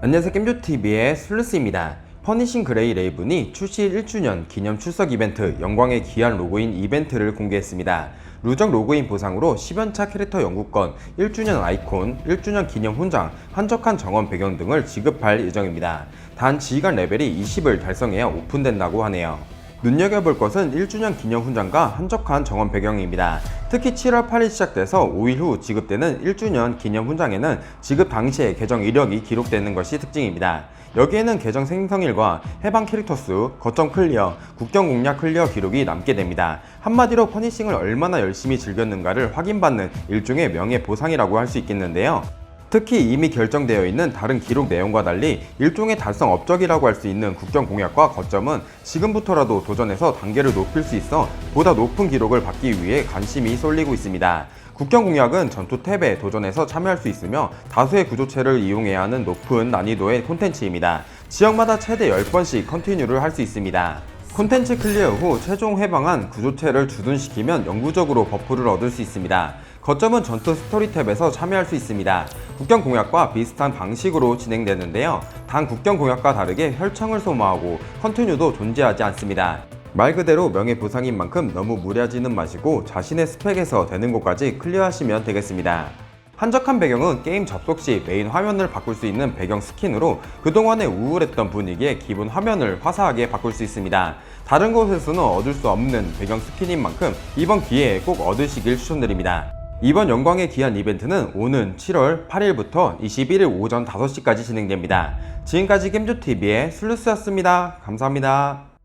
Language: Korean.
안녕하세요 겜조TV의 슬루스입니다. 퍼니싱 그레이 레이븐이 출시 1주년 기념 출석 이벤트 영광의 귀한 로그인 이벤트를 공개했습니다. 누적 로그인 보상으로 10연차 캐릭터 영구권, 1주년 아이콘, 1주년 기념 훈장, 한적한 정원 배경 등을 지급할 예정입니다. 단 지휘관 레벨이 20을 달성해야 오픈된다고 하네요. 눈여겨볼 것은 1주년 기념 훈장과 한적한 정원 배경입니다. 특히 7월 8일 시작돼서 5일 후 지급되는 1주년 기념 훈장에는 지급 당시의 계정 이력이 기록되는 것이 특징입니다. 여기에는 계정 생성일과 해방 캐릭터 수, 거점 클리어, 국경 공략 클리어 기록이 남게 됩니다. 한마디로 퍼니싱을 얼마나 열심히 즐겼는가를 확인받는 일종의 명예 보상이라고 할 수 있겠는데요. 특히 이미 결정되어 있는 다른 기록 내용과 달리 일종의 달성 업적이라고 할 수 있는 국경 공약과 거점은 지금부터라도 도전해서 단계를 높일 수 있어 보다 높은 기록을 받기 위해 관심이 쏠리고 있습니다. 국경 공약은 전투 탭에 도전해서 참여할 수 있으며 다수의 구조체를 이용해야 하는 높은 난이도의 콘텐츠입니다. 지역마다 최대 10번씩 컨티뉴를 할 수 있습니다. 콘텐츠 클리어 후 최종 해방한 구조체를 주둔시키면 영구적으로 버프를 얻을 수 있습니다. 거점은 전투 스토리 탭에서 참여할 수 있습니다. 국경 공약과 비슷한 방식으로 진행되는데요. 단 국경 공약과 다르게 혈청을 소모하고 컨티뉴도 존재하지 않습니다. 말 그대로 명예 보상인 만큼 너무 무리하지는 마시고 자신의 스펙에서 되는 곳까지 클리어하시면 되겠습니다. 한적한 배경은 게임 접속 시 메인 화면을 바꿀 수 있는 배경 스킨으로 그동안의 우울했던 분위기에 기본 화면을 화사하게 바꿀 수 있습니다. 다른 곳에서는 얻을 수 없는 배경 스킨인 만큼 이번 기회에 꼭 얻으시길 추천드립니다. 이번 영광의 귀한 이벤트는 오는 7월 8일부터 21일 오전 5시까지 진행됩니다. 지금까지 겜조TV의 슬루스였습니다. 감사합니다.